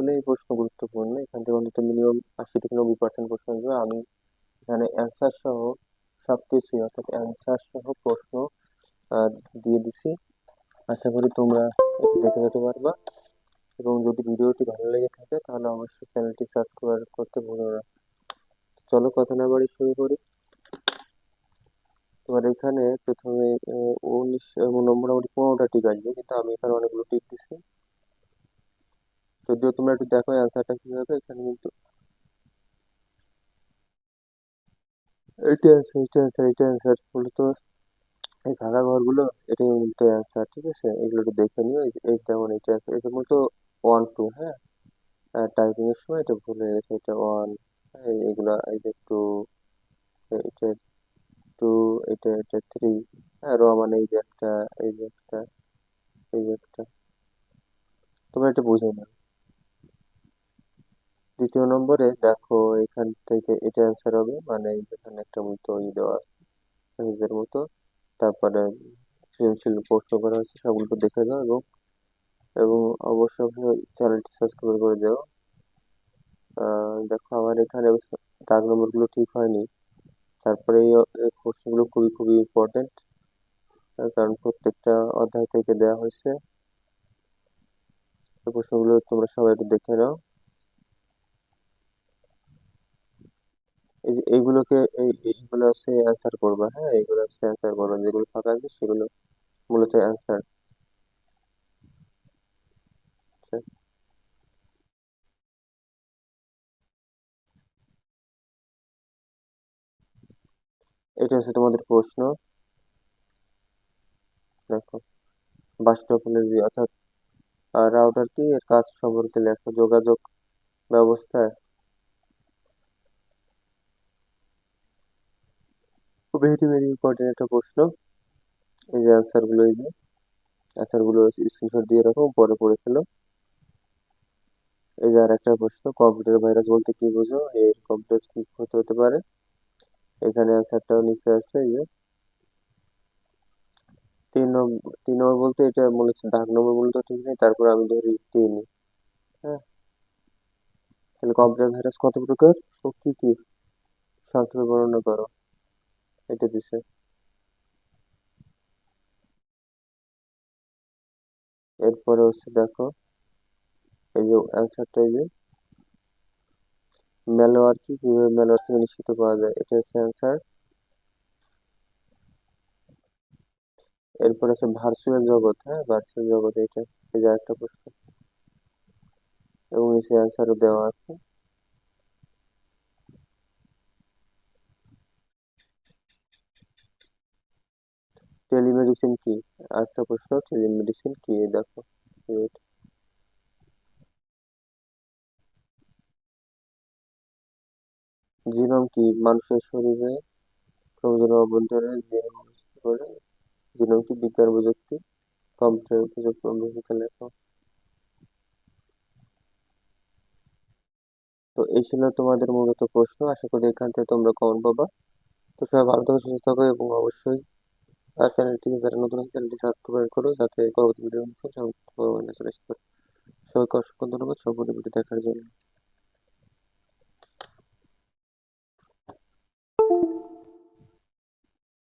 আসলে এই প্রশ্ন গুরুত্বপূর্ণ। এখান থেকে অন্তত মিনিমাম আশি থেকে নব্বই পার্সেন্ট প্রশ্ন আসবে। আমি এখানে অ্যান্সার সহ সব কিছুই, অর্থাৎ অ্যান্সার সহ প্রশ্ন দিয়ে দিছি। আশা করি তোমরা এটি দেখে যেতে পারবা। এবং যদি ভিডিওটি ভালো লেগে থাকে, তাহলে অবশ্যই চ্যানেলটি সাবস্ক্রাইব করতে ভুলো না। চলো কথা না বাড়ি শুরু করি। তোমার এখানে প্রথমে উনিশ মোটামুটি পনেরোটা টিক আসবে, কিন্তু আমি এখানে অনেকগুলো টিক দিছি। যদিও তোমরা একটু দেখো অ্যান্সারটা কি হবে এখানে কিন্তু এটা অ্যান্সার এটা অ্যান্সার এটা অ্যান্সার এই ঘরগুলো, এটাই অ্যান্সার ঠিক আছে? এগুলো একটু দেখে নিও, এই যেমন এটা আছে এটা মূলত ওয়ান টু হ্যাঁ? টাইপিং এর সময় এটা ভুল গেছে, এটা ওয়ান যে টু এটা টু এটা এটা থ্রি হ্যাঁ? র মানে এই যে একটা, এই যে একটা, এই যে একটা। তোমরা এটা বুঝে নাও। দ্বিতীয় নম্বরে দেখো এখান থেকে এটা অ্যান্সার হবে। মানে এখানে একটা মতো ই দেওয়া আছে মতো। তারপরে সৃজনশীল প্রশ্ন করা হয়েছে সবগুলো দেখে দাও এবং এবং অবশ্যই চ্যানেলটি সাবস্ক্রাইব করে দাও দেখো আমার এখানে দাগ নম্বরগুলো ঠিক হয়নি। তারপরে এই প্রশ্নগুলো খুবই খুবই ইম্পর্টেন্ট কারণ প্রত্যেকটা অধ্যায় থেকে দেওয়া হয়েছে। প্রশ্নগুলো তোমরা সবাই একটু দেখে নাও। এইগুলোকে এই এইগুলো হচ্ছে অ্যান্সার করবা হ্যাঁ? এইগুলো হচ্ছে অ্যান্সার করবা। যেগুলো ফাঁকা আছে, সেগুলো মূলত অ্যান্সার এটা হচ্ছে তোমাদের প্রশ্ন। দেখো বাস্তবোপযোগী অর্থাৎ রাউটার কি? এর কাজ সম্পর্কে লেখো। যোগাযোগ ব্যবস্থায় ভেরি ভেরি ইম্পর্টেন্ট একটা প্রশ্ন। এই যে অ্যান্সারগুলো এই যে অ্যান্সারগুলো স্ক্রিনশট দিয়ে রাখো, পরে পড়ে ফেলো। এই যে আর একটা প্রশ্ন কম্পিউটার ভাইরাস বলতে কি বোঝো? এর কম্পিউটার কি হতে হতে পারে? এখানে অ্যান্সারটাও নিচে আছে, এই যে। তিন নম্বর তিন নম্বর বলতে এটা মনে হচ্ছে দাগ নম্বর মূলত ঠিক নেই, তারপর আমি ধরি তিন। হ্যাঁ। তাহলে কম্পিউটার ভাইরাস কত প্রকার? ও কি? কি সংক্ষেপে বর্ণনা করো। এটা দিছে। এরপরে হচ্ছে দেখো, এই যে অ্যান্সারটা এই যে ম্যালওয়্যার কি কীভাবে ম্যালওয়্যার থেকে নিশ্চিত পাওয়া যায়, এটা হচ্ছে অ্যান্সার এরপর আছে ভার্চুয়াল জগৎ হ্যাঁ? ভার্চুয়াল জগৎ, এটা, এই যে একটা প্রশ্ন। এবং নিচে অ্যান্সারও দেওয়া আছে। টেলিমেডিসিন কি আরেকটা প্রশ্ন টেলিমেডিসিন কি দেখো। জিনোম কি মানুষের শরীরে ক্রোমোজোম অভ্যন্তরে জিনোম করে জিনোম কি বিজ্ঞান প্রযুক্তি, কম্পিউটার প্রযুক্তি লেখো। তো এই ছিল তোমাদের মূলত প্রশ্ন। আশা করি এখান থেকে তোমরা কমন পাবা। তো সবাই ভালো থাকো, সুস্থ থাকো এবং অবশ্যই চ্যানেলটি যারা নতুন আছে চ্যানেলটি সাবস্ক্রাইব করো, যাতে পরবর্তী ভিডিও সবাইকে অসংখ্য ধন্যবাদ সম্পূর্ণ ভিডিও দেখার জন্য।